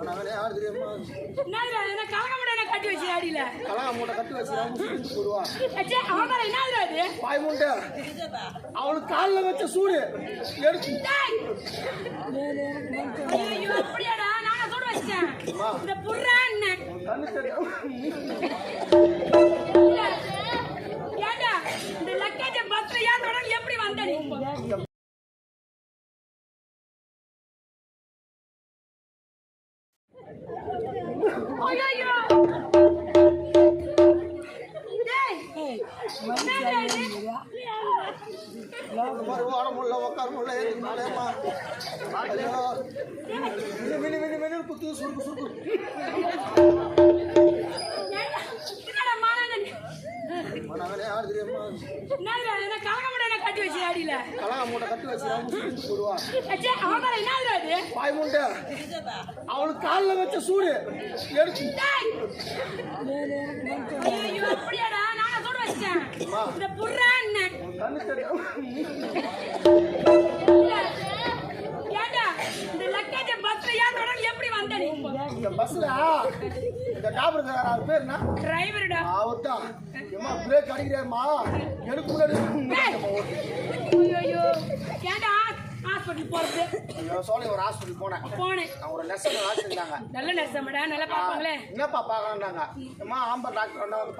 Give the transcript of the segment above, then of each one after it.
என்ன முடியாது கட்டி வச்சு அடியில? மூட்டை கட்டி போடுவா. அவன் மேல இது? பாய் மூட்டை. அவளுக்கு காலில் வச்ச சூடு. எடுத்து. அப்படியாடா? நானா சூடு வச்சிட்டேன். இந்த புர்றா என்ன? ஏண்டா? இந்த லக்கேஜ பஸ்ல ஏன் தொடர்ந்து எப்படி வந்த குத்து சுருக்கு சுருக்கு மனவனே என்ன கட்டி வச்சு அடியில கலா மூட்டை கட்டி சுட்டு போடுவா. அச்சே அவன் மேல என்னதுடா இது பாய் மூட்டை. அவளுக்கு காலில் வச்ச சூடு. எடுத்து! ஐயையோ, அப்படியாடா? நானா சூடு வச்சிட்டேன். இந்த புர்றா என்ன? கண்ணு தெரியும். ஏண்டா இந்த லக்கேஜ பஸ்ல ஏன் தொடர்ந்து எப்படி வந்த நீ இந்த பஸ்ல இந்த டாபர் அது பேர் என்ன? டிரைவர்டா அவர் தான் ஏமா பிரேக் அடிக்கிறாருமா எனக்கு முன்னாடி ஐயோ ஏண்டா ஹாஸ்பிட்டல் போறது. சோழி ஒரு ஹாஸ்பிட்டல் போனேன். போனேன். ஒரு நர்ஸ் வச்சுருந்தாங்க நல்ல பாப்பாங்களே என்னப்பா பார்க்கறாங்க அம்மா ஆம்பர் டாக்டர் வந்தா வந்து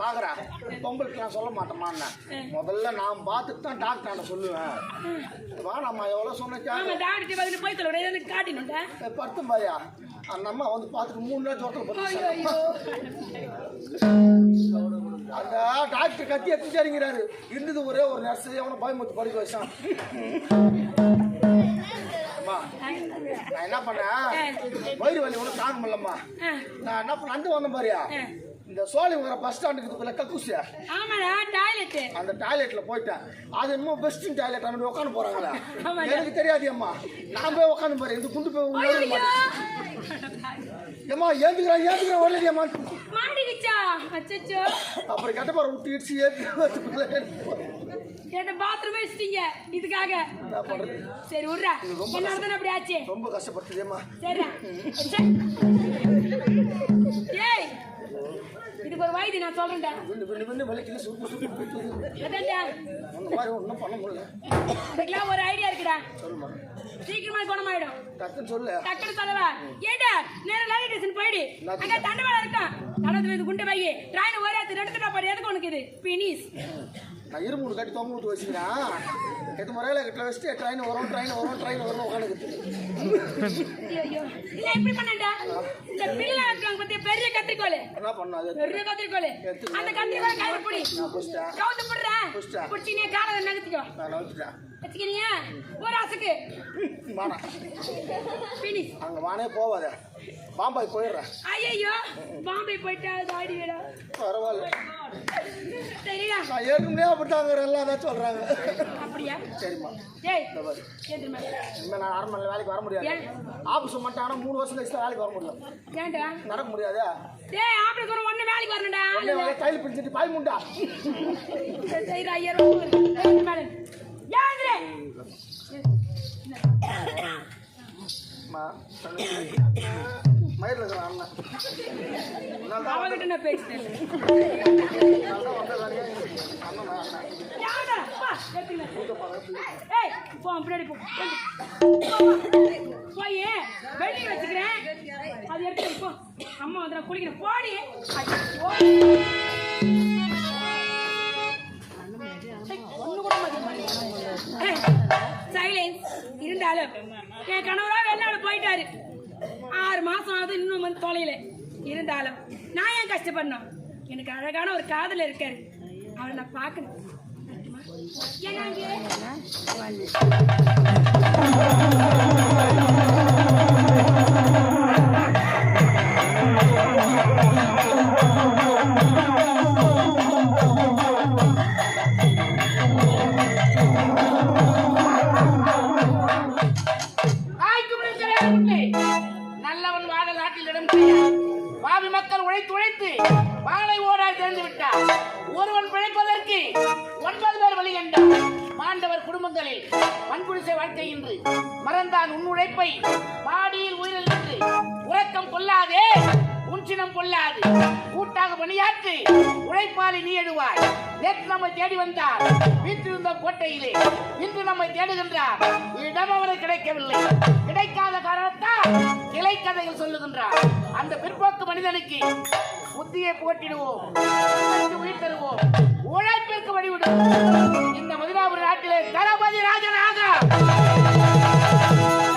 நான் சொல்ல மாட்டேமான்னு முதல்ல நான் பார்த்துட்டு தான் டாக்டர் சொல்லுவேன். வேணாம்மா எவ்வளோ சொன்னேன் ஆமா டாக்டர் வந்து போய் சொல்ல. எனக்கு காட்டினுண்டா பத்து பாயா அந்த அம்மா வந்து பார்த்துட்டு மூணு நாள் ஜோத்தில் ஐயோ அந்த டாக்டர் கத்தி எடுத்து சரிங்கிறாரு இருந்தது ஒரே ஒரு நர்ஸ் எவனை பயமுத்து படிக்க வச்சான். அம்மா நான் என்ன பண்ணேன்? வயிறு வலி ஒன்றும் தாங்க முடியலம்மா நான் என்ன பண்ண அந்த வந்தேன் பாரியா. இந்த சோழிங்கிற பஸ் ஸ்டாண்டுக்கு இதுக்குள்ள கக்கூசியா? ஆமாடா டாய்லெட் அந்த டாய்லெட்ல போயிட்டேன். அது இன்னும் பெஸ்ட் டாய்லெட் அங்கே உட்காந்து போறாங்களா. எனக்கு தெரியாது அம்மா நான் போய் உட்காந்து பாரு. இந்த குண்டு போய் ஏம்மா ஏந்துக்கிறேன் ஏந்துக்கிறேன் வரலையம்மா மாட்டிக்கிச்சா? அச்சச்சோ. அப்புறம் கெட்ட பாரு விட்டு இடிச்சு வச்சுக்குள்ள என்ன பாத்ரூமே வச்சிட்டீங்க. இதுக்காக. சரி விட்றா. என்ன தானே அப்படி ஆச்சு? ரொம்ப கஷ்டப்பட்டுதேம்மா ச்சே. ஏய் இதுக்கு ஒரு வைத்தியம் நான் சொல்றேன்டா. அதான்டா. ஒன்றும் பண்ண முடியல. இதுக்கெல்லாம் ஒரு ஐடியா இருக்குடா. சீக்கிரமா குணமாயிடும். டக்குன்னு சொல்லு. டக்குனு சொல்லவா? ஏண்டா? நேரா ரயில்வே ஸ்டேஷன் போயிடு. அங்க தண்டவாளம் இருக்கும் நடந்து இது குண்டு பைய ட்ரெயின் ஒரே எடுத்துட்டா பாரு எதுக்கு உனக்கு இது? பினிஸ் நான் இரும்பு கட்டி தொங்க விட்டு வச்சுக்கிறேன். எது முறையில் கிட்ட வச்சுட்டு ட்ரெயின் வரும் ட்ரெயின் வரும் ட்ரெயின் வரும் உட்காந்துக்கிட்டு பெரிய கத்திரிக்கோல் என்ன பண்ணாது பெரிய கத்திரிக்கோல் அந்த கத்திரிக்கோல் கையில பிடி. கவுத்து போடுறேன். பிடிச்சி நீ காலை நகர்த்திக்கோ. வச்சுக்கிறீங்க ஒரு ஆசைக்கு. வானா பினிஸ் அங்கே வானே போவாத. பாம்பாய் போயிடுறேன். ஐயோ பாம்பே போயிட்டா பரவாயில்ல. சரிடா நான் ஏற்கனவே எல்லாம் அப்படியா? சரிம்மா. டேய் இனிமேல் நான் அரை மணி வேலைக்கு வர முடியாது. ஏன்? ஆஃபீஸ் மட்டும் ஆனால் மூணு வருஷம் கழிச்சு வேலைக்கு வர முடியும். ஏன்டா? நடக்க முடியாது? டேய் ஆப்பிள் கூட ஒண்ணு வேலைக்கு வரணும்டா. வர கையில் பிடிச்சிட்டு பாய் முண்டா. செய்யற ஐயர் மேல யாரு அம்மா, மயிரில் இருக்கிற அண்ணன். அவகிட்ட நான் பேசிட்டேன் ஏய் போ பின்னாடி போய் வெளியே வச்சுக்கிறேன் அது எடுத்து போ அம்மா வந்து குளிக்கணும் போடி சைலன்ஸ் இருந்தாலும் என் கணவரா வெளிநாடு போயிட்டாரு ஆறு மாசம் ஆகுது இன்னும் வந்து தொலையில இருந்தாலும் நான் ஏன் கஷ்டப்படணும்? எனக்கு அழகான ஒரு காதல் இருக்காரு. அவரை நான் பார்க்கணும். கூட்டாக உழைப்பாளி நீ எழுவாய் நேற்று நம்மை தேடி வந்தார். வீட்டிருந்த கோட்டையிலே. இன்று நம்மை தேடுகின்றார். இடம் அவரை கிடைக்கவில்லை. கிடைக்காத காரணத்தால் கிளை கதைகள் சொல்லுகின்றார். அந்த பிற்போக்கு மனிதனுக்கு புத்தியை போட்டிடுவோம் உயிர் தருவோம். உழைப்பிற்கு வழிவிடுவோம் இந்த மதுராபுரி நாட்டிலே தளபதி ராஜனாக.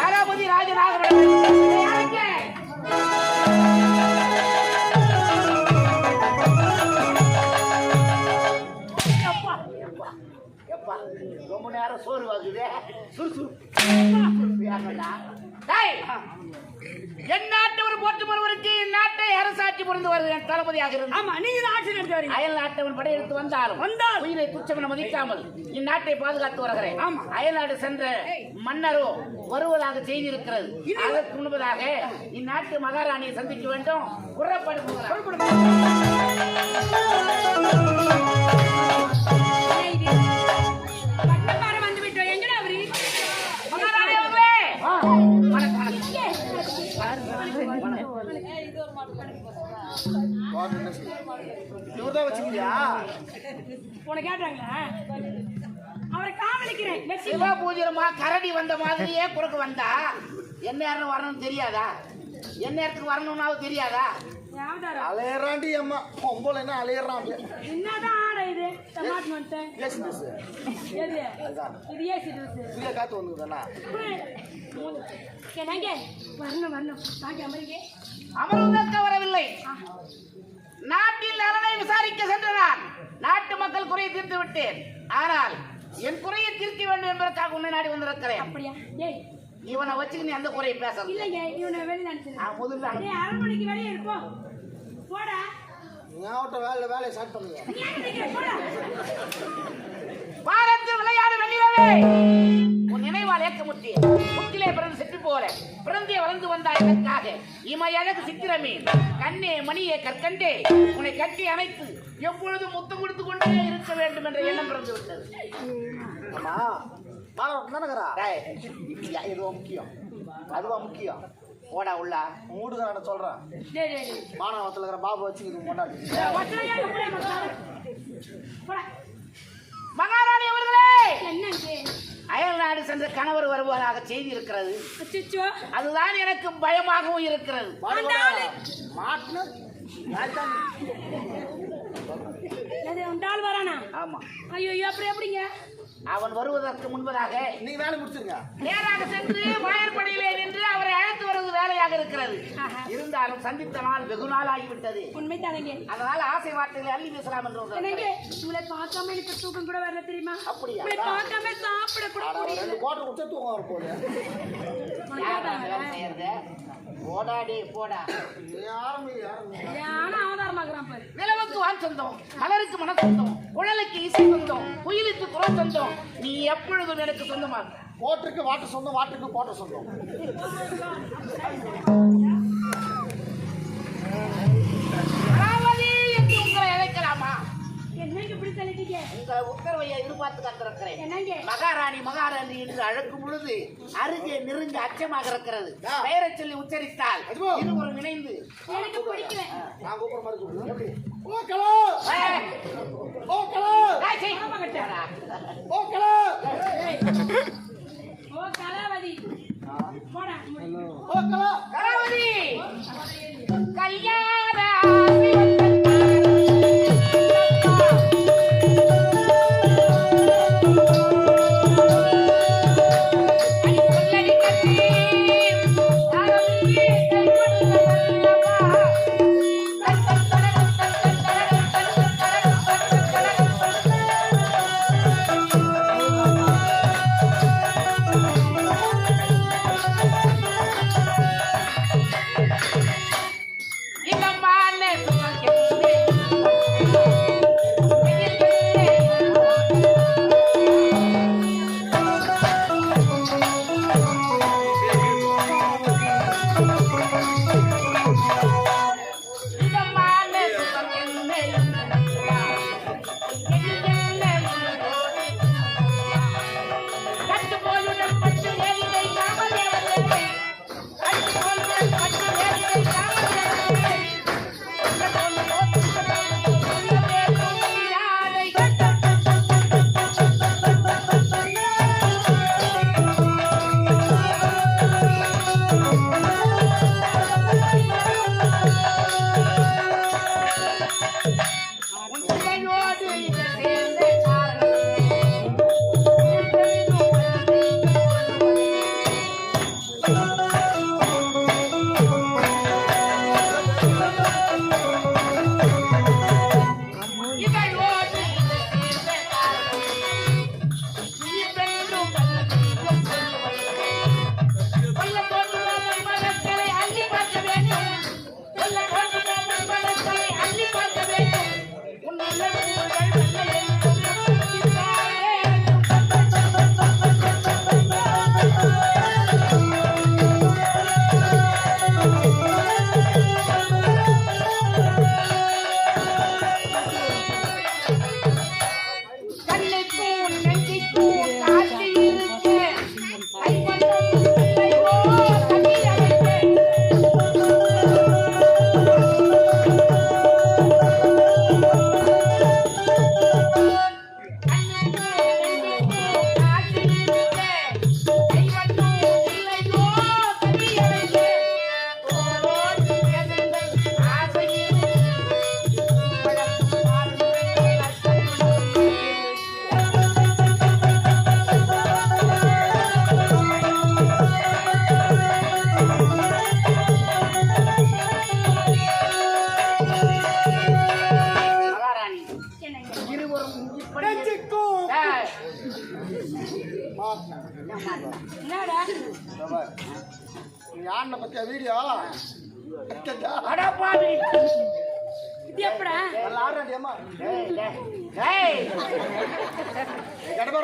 தளபதி ராஜனாக நேரம் சோறு வாங்குதே? சுறுசுறுப்பு டேய், என் நாட்டவர் போட்டு வருவருக்கு இந்நாட்டை அரசாட்சி புரிந்து வருகிறேன் தளபதியாக இருந்து. ஆமா நீங்க ஆட்சி நடத்தி வரீங்க அயல் நாட்டவன் படையெடுத்து வந்தாலும் வந்தால். உயிரை துச்சமென மதிக்காமல் இந்நாட்டை பாதுகாத்து வருகிறேன். அயல் நாடு சென்ற மன்னரோ வருவதாக செய்தி இருக்கிறது அதற்கு முன்பதாக இந்நாட்டு மகாராணியை சந்திக்க வேண்டும். குறப்பாடு வணக்கம். இவர் தான் வச்சுக்கிறியா? உன கேட்டாங்களா? அவரை காவலிக்கிறேன் சிவா பூஜரமா கரடி வந்த மாதிரியே குறுக்க வந்தா? என்ன நேரம் வரணும்னு தெரியாதா? என்ன நேரத்துக்கு வரணும்னாவது தெரியாதா? அலையறாண்டி அம்மா. பொம்பளைன்னா அலையறான் என்னதான் ஆடை இது? டமாட் வந்துட்டேன். ஏசி பஸ் எது? இது ஏசி ட்ரெஸ் ஃப்ரீயா காத்து வந்துதானா என்னங்க வரணும் வரணும். பாக்க அமரிங்க அமர்வதற்கு வரவில்லை. நாட்டில் நலனை விசாரிக்க சென்றனான் நாட்டு மக்கள் குறையை தீர்த்து விட்டேன். ஆனால் என் குறையை தீர்க்க வேண்டும் என்பதற்காக உன்னை நாடி வந்திருக்கிறேன். அப்படியா? ஏய் இவனை வச்சுக்க நீ அந்த குறையை பேச இல்லைங்க இவனை வெளியில அனுப்பிச்சு நான் முதல்ல அரண்மனைக்கு வெளியே இருப்போம் போடா. ஞாபகத்தை வேலை வேலையை ஸ்டார்ட் பண்ணுங்க. பாரத்தில் விளையாடு வெளியிலவே ஏற்க முட்டிய முத்திலே பிறந்து செட்டு போல. பிறந்தே வளர்ந்து வந்தாய் எனக்காக இமை அழகு சித்திரமே. கண்ணே மணியே கற்கண்டே. உன்னை கட்டி அணைத்து எப்பொழுதும் முத்தம் கொடுத்து கொண்டே இருக்க வேண்டும் என்ற எண்ணம் பிறந்து விட்டது. இதுவா முக்கியம். அதுவா முக்கியம். போடா உள்ளா. மூடுதான் நான் சொல்றேன். மாணவத்தில் இருக்கிற பாபு வச்சு இது சென்ற கணவர் வருவதாக செய்தி இருக்கிறது. அதுதான் எனக்கு பயமாகவும் இருக்கிறது. அவன் வருவதற்கு முன்பதாக நீங்க வேலை முடிச்சிருங்க. நேராக சென்று வாயற்படியிலே நின்று அவரை அழைத்து வேலையாக இருக்கிறது. ஆஹா. இருந்தாலும் சந்தித்த நாள் வெகு நாள் ஆகிவிட்டது உண்மை தானங்க அதனால் ஆசை வார்த்தைகளை அள்ளி பேசலாம் என்று. உங்களை பார்க்காம எனக்கு தூக்கம் கூட வரல தெரியுமா? அப்படியா? பார்க்காம சாப்பிட கூட ரெண்டு கோட்டை தூக்கம் வர போகுது. யார் அந்த வேலை செய்யறது? போடாடி போடா. யாரும் யாரும் யாரும் அவதாரமாக்குறான் பாரு. நிலவுக்கு வான் சொந்தம் மலருக்கு மன சொந்தம் குழலுக்கு இசை சொந்தம் குயிலுக்கு குரல் சொந்தம். நீ எப்பொழுதும் எனக்கு சொந்தமாக. கோட்டுக்கு வாட்டர் சொந்தம் வாட்டருக்கு கோட்டை சொந்தம் மகாராணி மகாராணி என்று அழைக்கும் பொழுது அருகே நெருங்க அச்சமாக இருக்கிறது. பெயரை சொல்லி உச்சரித்தால். இருவரும் இணைந்து எனக்கு பிடிக்கல. நான் கூப்பிடுற மாதிரி கூப்பிடுறேன் எப்படி ஓகலோ ஏய், ஓகலோ டேய், செய். ஓகலோ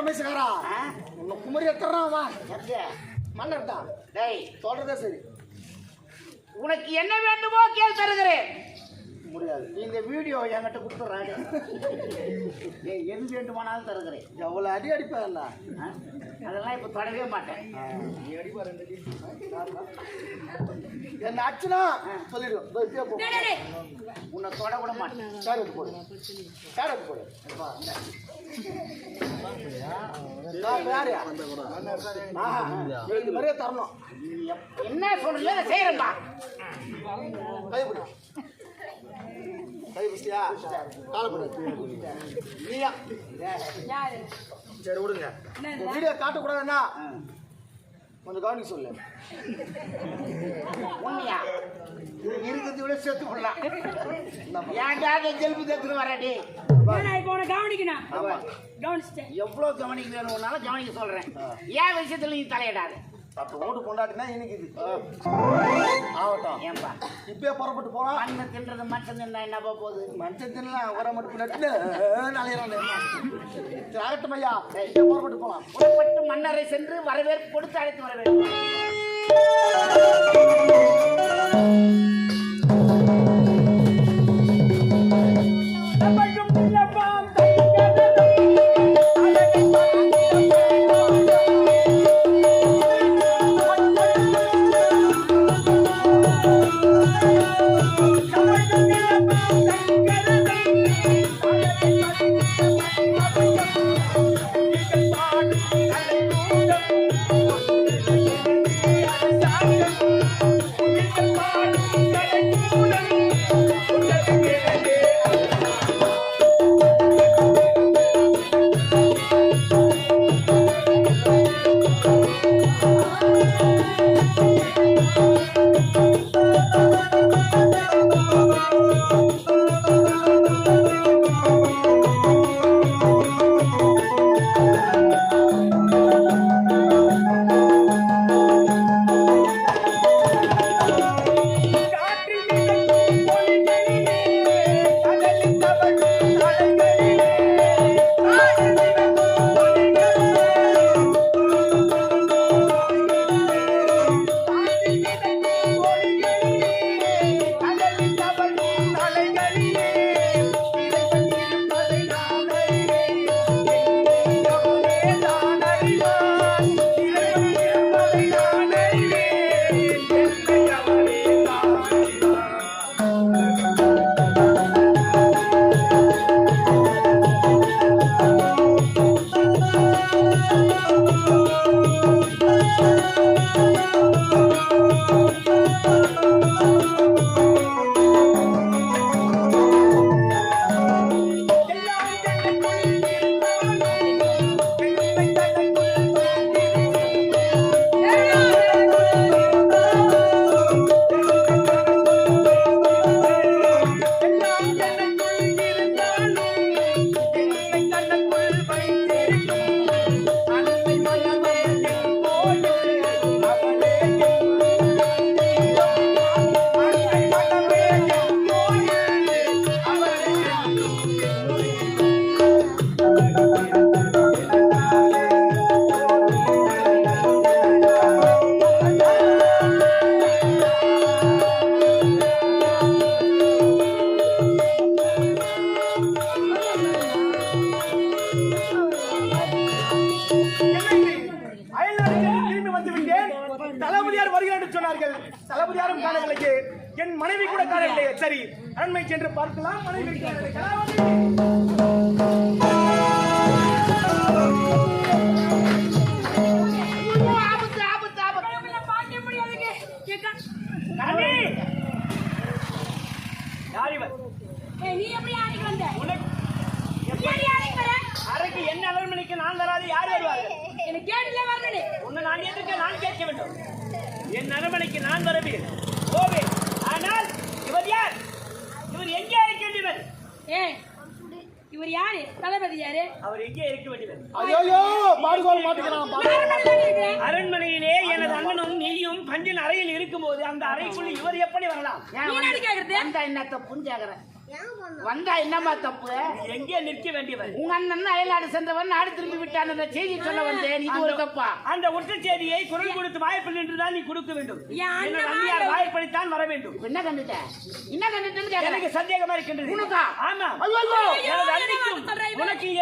மேசுக்காரா. உன்னை குமரி சத்யா, மன்னர் தான் டேய், சொல்றதே சரி. உனக்கு என்ன வேண்டுமோ கேள் தருகிறேன். முடியாது. இந்த வீடியோ என்கிட்ட கொடுத்துட்றேன் ஏய் எது வேண்டுமானாலும் தருகிறேன். எவ்வளவு அடி அடிப்பேன்ல ஆ? அதெல்லாம் இப்ப தொடவே மாட்டேன். என்ன அச்சுனா சொல்லிடுவோம். உன்னை தொட விட மாட்டேன். சேர் எடுத்து போடு. சேர் எடுத்து போடு. என்ன சொல்றியோ அதை செய்யறேன்பா. கை பிடி கை பிடிச்சியா காலை பிடி நீயா யாரு சரி விடுங்க? வீடியோ காட்டக்கூடாதுன்னா கொஞ்சம் கவனி சொல்லு. உண்மையா? இருக்கிறத விட செத்து போடலாம் ஏன்டா ஜெல்பு தத்துன்னு வரடி நான் இப்போ உன்னை கவனிக்கணும். கவனிச்சிட்டேன். எவ்வளவு கவனிக்க வேணும்னாலும் கவனிக்க சொல்றேன். ஏன் விஷயத்துல நீ தலையிடாத? பத்து ஓட்டு கொண்டாட்டினா இனிக்குது. ஆகட்டும். ஏன்பா? இப்பயே புறப்பட்டு போலாம். மண்ணு தின்றது மட்டும் தின்னா என்னப்பா போகுது? மனுஷன் தின்னலாம். வர மட்டும் நட்டு ஆகட்டும் ஐயா. இப்பயே புறப்பட்டு போலாம். புறப்பட்டு மன்னரை சென்று வரவேற்பு கொடுத்து அழைத்து வர வேண்டும் என் அரண்மனைக்கு நான் வரவேன் போவேன் ஆனால் இவர் யார்? இவர் எங்கே இருக்க வேண்டியவர்? ஏய் இவர் யாரு? தளபதி யாரு? அவர் எங்கே இருக்க வேண்டியவர்? ஐயோ பாடுகோல் மாட்டிக்கிறான். அரண்மனையிலே எனது அண்ணனும் நீயும் பஞ்சின் அறையில் இருக்கும்போது அந்த அறைக்குள் இவர் எப்படி வரலாம்? வந்து- என்னடி கேக்குறது? வந்தா என்ன தப்புன்னு கேக்குறேன் வந்தா என்னம்மா தப்பு? எங்கே நிற்க வேண்டியவர்? உங்க அண்ணன் அயல்நாடு சென்றவன் நாடு திரும்பி விட்டான் என்ற செய்தி சொல்ல வந்தேன். இது ஒரு தப்பா? அந்த ஒற்றை செய்தியை குரல் கொடுத்து வாய்ப்பில் என்றுதான் நீ கொடுக்க வேண்டும். அண்ணியார் வாய் வாய்ப்படித்தான் வர வேண்டும். என்ன கண்டுட்ட? என்ன கண்டுட்டேன்னு கேக்குறேன். எனக்கு சந்தேகமா இருக்கின்றது. உனக்கா? ஆமா.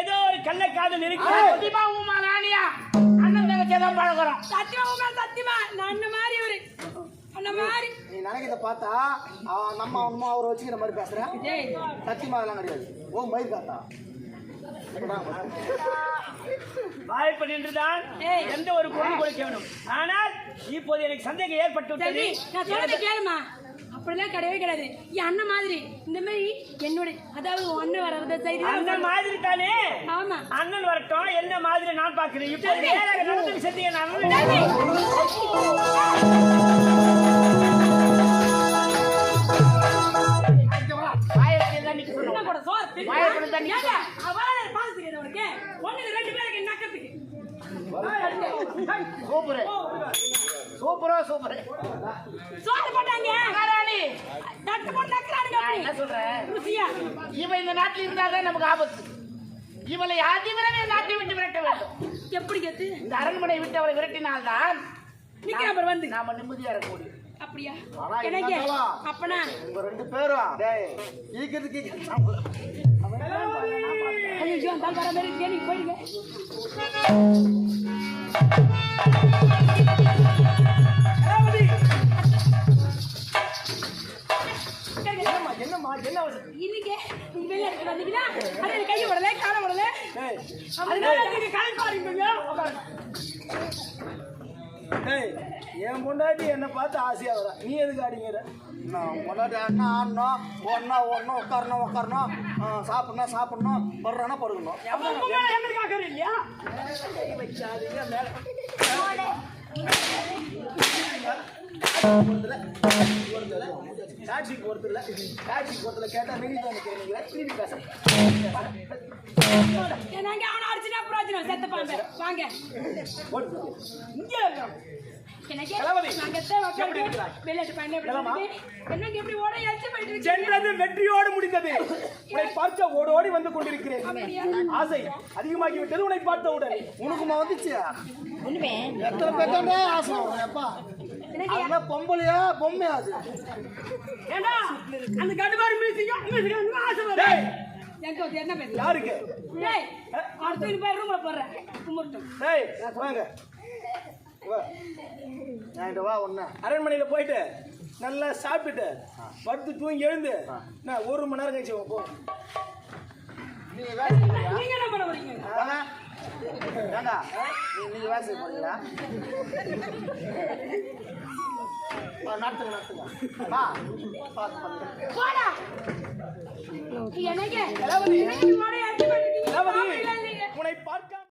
ஏதோ ஒரு கள்ளக்காதல் இருக்கு சுத்திமா உமா ராணியா அண்ணன் தங்கச்சியா தான் பழகுறோம் சத்தியமா உண்மை, சத்தியமா. நான் அண்ணன் மாதிரி இவரு அண்ணன் மாதிரி நீ நினைக்கிறத பார்த்தா நம்ம அம்மா அவரை வச்சுக்கிற மாதிரி பேசுறேன் சத்தியமா அதெல்லாம் கிடையாது. ஓ மயில் காத்தா வாய்ப்பு நின்றுதான் ஏய். எந்த ஒரு பொருள் கொடுக்க வேண்டும் ஆனால் இப்போது எனக்கு சந்தேகம் ஏற்பட்டு விட்டது நான் சொல்றதை கேளுமா? அப்படிலாம் கிடையவே கிடையாது. என் அண்ணன் மாதிரி. இந்த மாதிரி என்னுடைய அதாவது அண்ணன் வர்றத செய்தி அந்த மாதிரி தானே? ஆமா. அண்ணன் வரட்டும் என்ன மாதிரி நான் பார்க்கிறேன்? இப்போ நேராக நடந்த நான் என்ன கூட சோறு தின்னா? ஏங்க, தெரியாது உனக்கு ஒண்ணுக்கு ரெண்டு பேருக்கு நக்கத்துக்கு சூப்பர். சூப்பரோ சூப்பர். சோறு போட்டாங்க. ராணி தட்டு போட்டு நக்கறானுங்க நான் என்ன. சொல்றேன்? ருசியா? இவன் இந்த நாட்டில் இருந்தாதான் நமக்கு ஆபத்து. இவளை அதிவிரவே நாட்டை விட்டு விரட்ட வேண்டும். எப்படி இந்த அரண்மனை விட்டு அவளை விரட்டினால்தான் நிக்கிற அப்புறம் வந்து. நாம நிம்மதியா இருக்க முடியும். அப்படியா? எனக்கு? அப்பனா உங்க ரெண்டு பேரும் டேய் ஈக்கிறது ஐயோ அந்த ஆள் வர மாதிரி இருக்கே நீங்க போயிடுங்க என்னம்மா என்ன அவசரம்? இன்னைக்கு நீங்க வெளில எடுத்து வந்தீங்கன்னா அது கையை விடல காலை விடல. அதனால நீங்க கலை பாருங்க ஏய், என் பொண்டாட்டி என்ன பார்த்து ஆசையா வர நீ எதுக்கு அடிங்கிற நான் முன்னாடி அண்ணா ஆடணும் ஒன்னா ஒன்றும் உட்காரணும் உட்காரணும் சாப்பிடணும் சாப்பிடணும் படுறோன்னா படுக்கணும் எங்களுக்கு ஆக்கற இல்லையா டாக்ஸி போகிறது இல்லை டாக்ஸி போகிறதுல கேட்டால் நீங்க தான் நிற்கிறீங்களா திருப்பி பேசுறேன் நாங்க அவனை அடிச்சுட்டா பிரயோஜனம் செத்த பாம்பு. வாங்க. இங்க வெற்றியோடு முடிந்தது. உன்னை பார்க்க ஓடோடி வந்து கொண்டிருக்கிறேன். ஆசை அதிகமாகி விட்டது உன்னை பார்த்தவுடன் உனக்குமா வந்துச்சு? எத்தனை பேர்த்தாண்டே ஆசை? அதெல்லாம் பொம்பளையா? பொம்மையா அது? ஏண்டா? அந்த கட்டுப்பாடு மியூசிக்கும் ஆசை டேய், எங்க வந்து என்ன பேசு. யாருக்கு? டேய் அடுத்த இது பேர் ரூம்ல போடுறேன். கும்பிட்டு டேய் வாங்க. வா. என்கிட்ட வா ஒன்று அரண்மனையில போயிட்டு நல்லா சாப்பிட்டுட்டு படுத்து தூங்கி எழுந்து நான் ஒரு மணி நேரம் கழிச்சு போ. நீங்க என்ன பண்ண வாங்க ஏண்டா? நீங்க வேலை செய்ய போறீங்களா? நடத்துங்க நடத்துங்க.